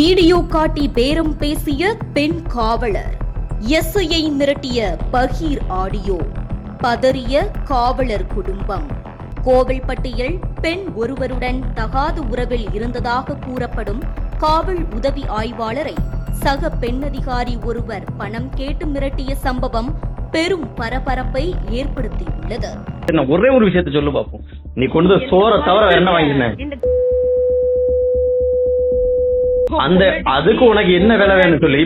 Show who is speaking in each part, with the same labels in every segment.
Speaker 1: Video காட்டி பேரம் பேசிய பெண் காவலர். எஸ்ஐயை மிரட்டிய பகீர் ஆடியோ. பதறிய காவலர் குடும்பம். கோவில்பட்டியில் பெண் ஒருவருடன் தகாத உறவில் இருந்ததாக கூறப்படும் காவல் உதவி ஆய்வாளரை சக பெண் அதிகாரி ஒருவர் பணம் கேட்டு மிரட்டிய சம்பவம் பெரும் பரபரப்பை ஏற்படுத்தியுள்ளது.
Speaker 2: ஒரே ஒரு விஷயத்த சொல்லு பாப்போம். நீ கொண்டு சோற தவிர என்ன வாங்கினேன் அந்த அதுக்கு உனக்கு என்ன வேலை வேணும் சொல்லி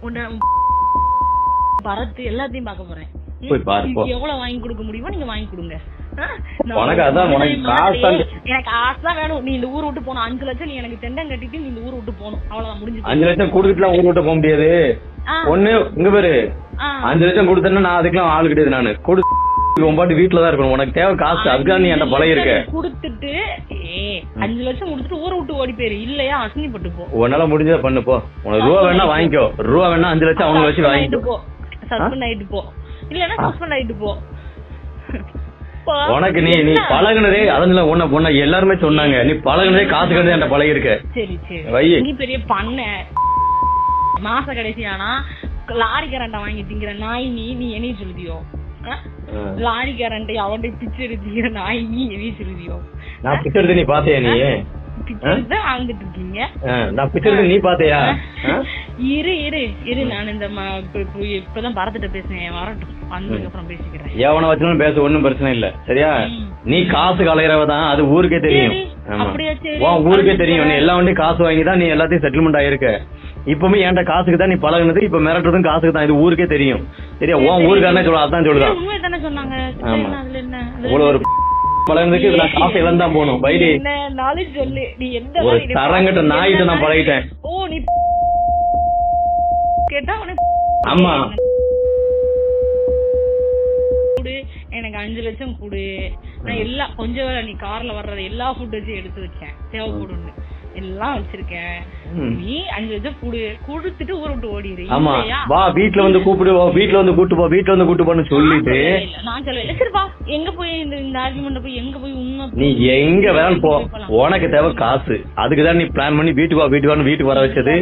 Speaker 3: உன்னை பரத்து எல்லாத்தையும் பார்க்க போறேன்?
Speaker 2: போய் பாரு,
Speaker 3: எவ்வளவு வாங்கி கொடுக்க முடியுமோ நீங்க வாங்கி கொடுங்க.
Speaker 2: உனக்கு அதான்.
Speaker 3: எனக்கு ஆசை வேணும். நீ இந்த ஊர் விட்டு போகணும். அஞ்சு லட்சம் நீ எனக்கு தெண்டம் கட்டிட்டு நீ இந்த ஊர் விட்டு போகணும். அவ்வளவுதான் முடிஞ்சு.
Speaker 2: அஞ்சு லட்சம் கொடுத்துட்டுலாம் ஊர் விட்டு போக முடியாது. ஒண்ணு இங்க பாரு. அஞ்சு லட்சம் கொடுத்தேன்னா நான் அதுக்கெல்லாம் ஆள் கிடையாது நானு. கொடு. பாட்டு வீட்டுல தான் இருக்கணும். உனக்கு தேவை காசு. அதுக்காக நீ என்கிட்ட பழகி இருக்க
Speaker 3: கொடுத்துட்டு அஞ்சு லட்சம் கொடுத்துட்டு ஊரை விட்டு ஓடி போயிரு. இல்லையா அசிங்கப்பட்டு போ.
Speaker 2: உன்னால முடிஞ்சதை பண்ணு போ. உனக்கு ரூபா வேணா வாங்கிக்கோ. ரூபா வேணா அஞ்சு லட்சம் அவங்க வச்சு வாங்கிக்கோ.
Speaker 3: போ. சஸ்பெண்ட் ஆயிட்டு போ. இல்லன்னா சஸ்பெண்ட் ஆயிட்டு போ.
Speaker 2: உனக்கு நீ நீ பழகுனதே அதுல உன்ன உன்ன எல்லாருமே சொன்னாங்க. நீ பழகுனதே காசு கண்டு என்கிட்ட பழகி இருக்க
Speaker 3: சரி. சரி. நீ பெரிய பண்ண. மாச கடைசி ஆனா லாரி கரண்ட வாங்கி திங்கிற நாய் நீ நீ என்னைய சொல்லுதியோ? ஆ?
Speaker 2: ஆ.
Speaker 3: லாரி கரண்டை அவன்கிட்ட பிச்சை சொல்லுதியோ
Speaker 2: நான் பிச்சை எடுத்து நீ பாத்தியா நீ?
Speaker 3: பிச்சை எடுத்து வாழ்ந்துட்டு இருக்கீங்க.
Speaker 2: நான் பிச்சை எடுத்து நீ பாத்தியா?
Speaker 3: இரு இரு இரு. நான் இந்த இப்பதான் பரத்திட்ட பேசுனேன். வரட்டும். வந்ததுக்கு அப்புறம் பேசிக்கிறேன்.
Speaker 2: எவனை வச்சாலும் பேச ஒண்ணும் பிரச்சனை இல்ல. சரியா. நீ காசு கலையறவ தான். அது ஊருக்கே தெரியும். ஊருக்கே தெரியும். நீ எல்லா வண்டியும் காசு வாங்கி தான் நீ எல்லாத்தையும் செட்டில்மெண்ட் ஆயிருக்க. இப்பவுமே என்கிட்ட காசுக்கு தான் நீ பழகுனது இப்ப மிரட்டுறதும் காசுக்கு தான். இது ஊருக்கே தெரியும். சரியா? உன் ஊருக்காரனே சொல்ல அதான் சொல்லுதான்
Speaker 3: தானே
Speaker 2: ஆமா. இவ்வளவு ஒரு பழகுனதுக்கு இது நான் காசு இழந்தான் போகணும். பைடி.
Speaker 3: என்ன நாளும் சொல்லு. நீ எந்த
Speaker 2: ஒரு தரங்கட்ட நாயிட்ட நான் பழகிட்டேன். ஆமா.
Speaker 3: குடு. எனக்கு அஞ்சு லட்சம் குடு. நான் எல்லா கொஞ்சம் நீ கார்ல வர்றது எல்லா ஃபுட்டேஜும் எடுத்து வச்சேன். தேவைப்படும்னு. எல்லாம் வச்சிருக்கேன். நீ அஞ்சு லட்சம் குடு. கொடுத்துட்டு ஊரை விட்டு ஓடிடு.
Speaker 2: ஆமா? வா வீட்ல வந்து கூப்பிடு வா, வீட்ல வந்து கூட்டு போ வீட்ல வந்து கூட்டு போன்னு சொல்லிட்டு.
Speaker 3: நான் சொல்லவே இல்ல, நான் சொல்லவே இல்ல. சரி வா. எங்க போய் இந்த இந்த ஆர்குமெண்ட் போய் எங்க போய் உண்மை
Speaker 2: நீ எங்க வேணாலும் போ. உனக்கு தேவை காசு. அதுக்கு தான் நீ பிளான் பண்ணி வீட்டுக்கு வா வீட்டுக்கு வான்னு வீட்டுக்கு வர வச்சது.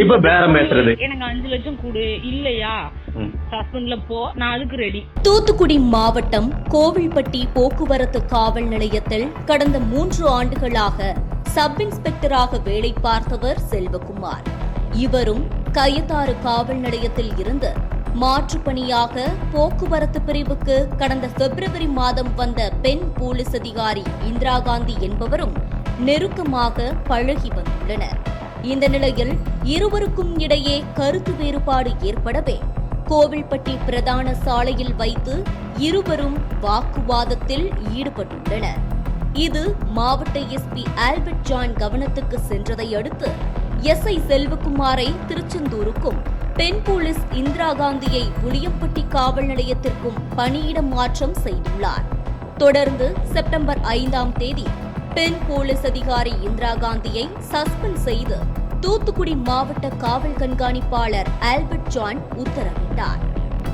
Speaker 2: இப்ப பேரம் பேசுறது.
Speaker 3: எனக்கு அஞ்சு லட்சம் கொடு. இல்லையா?
Speaker 2: ம்.
Speaker 3: சஸ்பெண்ட்ல போ நான் அதுக்கு ரெடி
Speaker 1: தூத்துக்குடி மாவட்டம் கோவில்பட்டி போக்குவரத்து காவல் நிலையத்தில் கடந்த மூன்று ஆண்டுகளாக சப் இன்ஸ்பெக்டராக வேலை பார்த்தவர் செல்வகுமார். இவரும் கயத்தாறு காவல் நிலையத்தில் இருந்து மாற்றுப் பணியாக போக்குவரத்து பிரிவுக்கு கடந்த பிப்ரவரி மாதம் வந்த பெண் போலீஸ் அதிகாரி இந்திரா காந்தி என்பவரும் நெருக்கமாக பழகி வந்துள்ளனர். இந்த நிலையில் இருவருக்கும் இடையே கருத்து வேறுபாடு ஏற்படவே கோவில்பட்டி பிரதான சாலையில் வைத்து இருவரும் வாக்குவாதத்தில் ஈடுபட்டுள்ளனர். இது மாவட்ட எஸ்பி ஆல்பர்ட் ஜான் கவனத்துக்கு சென்றதை அடுத்து எஸ்ஐ செல்வகுமாரை திருச்செந்தூருக்கும் பெண் போலீஸ் இந்திரா காந்தியை புளியம்பட்டி காவல் நிலையத்திற்கும் பணியிட மாற்றம் செய்துள்ளார். தொடர்ந்து செப்டம்பர் ஐந்தாம் தேதி பெண் போலீஸ் அதிகாரி இந்திரா காந்தியை சஸ்பெண்ட் செய்து தூத்துக்குடி மாவட்ட காவல் கண்காணிப்பாளர் ஆல்பர்ட் ஜான் உத்தரவிட்டார்.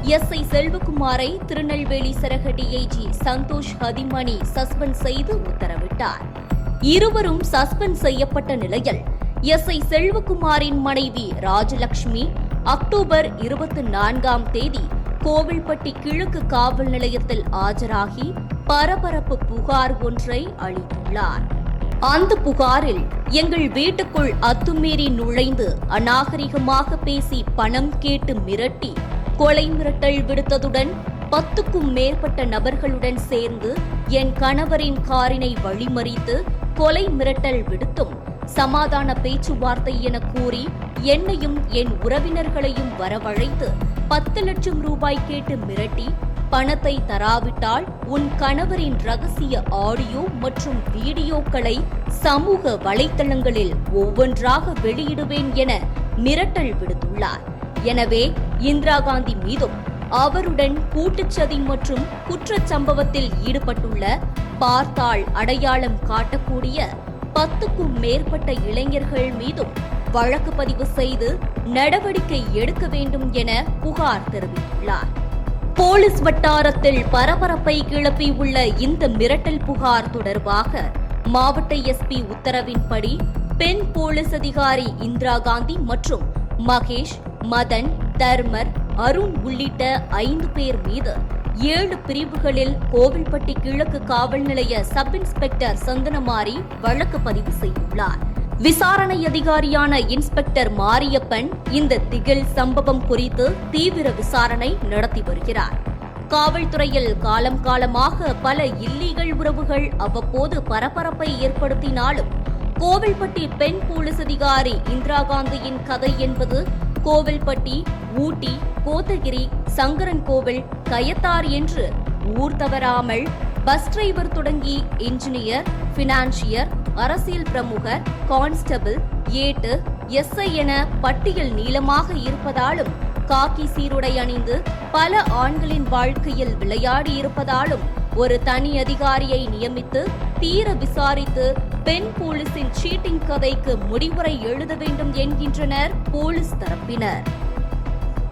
Speaker 1: எஸ்ஐ செல்வகுமாரை திருநெல்வேலி சரக டிஐஜி சந்தோஷ் ஹதிமணி சஸ்பெண்ட் செய்து உத்தரவிட்டார். இருவரும் சஸ்பெண்ட் செய்யப்பட்ட நிலையில் எஸ்ஐ செல்வகுமாரின் மனைவி ராஜலட்சுமி அக்டோபர் இருபத்தி நான்காம் தேதி கோவில்பட்டி கிழக்கு காவல் நிலையத்தில் ஆஜராகி பரபரப்பு புகார் ஒன்றை அளித்துள்ளார். அந்த புகாரில் எங்கள் வீட்டுக்குள் அத்துமீறி நுழைந்து அநாகரிகமாக பேசி பணம் கேட்டு மிரட்டி கொலை மிரட்டல் விடுத்ததுடன் பத்துக்கும் மேற்பட்ட நபர்களுடன் சேர்ந்து என் கணவரின் காரினை வழிமறித்து கொலை மிரட்டல் விடுத்தும் சமாதான பேச்சுவார்த்தை என கூறி என்னையும் என் உறவினர்களையும் வரவழைத்து பத்து லட்சம் ரூபாய் கேட்டு மிரட்டி பணத்தை தராவிட்டால் உன் கணவரின் ரகசிய ஆடியோ மற்றும் வீடியோக்களை சமூக வலைத்தளங்களில் ஒவ்வொன்றாக வெளியிடுவேன் என மிரட்டல் விடுத்துள்ளார். எனவே இந்திரா காந்தி மீதும் அவருடன் கூட்டுச்சதி மற்றும் குற்றச் சம்பவத்தில் ஈடுபட்டுள்ள பார்த்தால் அடையாளம் காட்டக்கூடிய பத்துக்கும் மேற்பட்ட இளைஞர்கள் மீதும் வழக்கு பதிவு செய்து நடவடிக்கை எடுக்க வேண்டும் என புகார் தெரிவித்துள்ளார். போலீஸ் வட்டாரத்தில் பரபரப்பை கிளப்பியுள்ள இந்த மிரட்டல் புகார் தொடர்பாக மாவட்ட எஸ்பி உத்தரவின்படி பெண் போலீஸ் அதிகாரி இந்திரா காந்தி மற்றும் மகேஷ் மதன் தர்மர் அருண் உள்ளிட்ட ஐந்து பேர் மீது ஏழு பிரிவுகளில் கோவில்பட்டி கிழக்கு காவல் நிலைய சப் இன்ஸ்பெக்டர் சந்தனமாரி வழக்கு பதிவு செய்துள்ளார். விசாரணை அதிகாரியான இன்ஸ்பெக்டர் மாரியப்பன் இந்த திகில் சம்பவம் குறித்து தீவிர விசாரணை நடத்தி வருகிறார். காவல்துறையில் காலம் காலமாக பல இல்லீகல் உறவுகள் அவ்வப்போது பரபரப்பை ஏற்படுத்தினாலும் கோவில்பட்டி பெண் போலீஸ் அதிகாரி இந்திரா காந்தியின் கதை என்பது கோவில்பட்டி ஊட்டி கோத்தகிரி சங்கரன் கோவில் கயத்தார் என்று ஊர் தவறாமல் பஸ் டிரைவர் தொடங்கி இன்ஜினியர் பினான்சியர் அரசியல் பிரமுகர் கான்ஸ்டபிள் ஏட்டு எஸ்ஐ என பட்டியல் நீளமாக இருப்பதாலும் காக்கி சீருடை அணிந்து பல ஆண்களின் வாழ்க்கையில் விளையாடி இருப்பதாலும் ஒரு தனி அதிகாரியை நியமித்து தீர விசாரித்து பெண் போலீசின் சீட்டிங் கதைக்கு முடிவுரை எழுத வேண்டும் என்கின்றனர் போலீஸ் தரப்பினர்.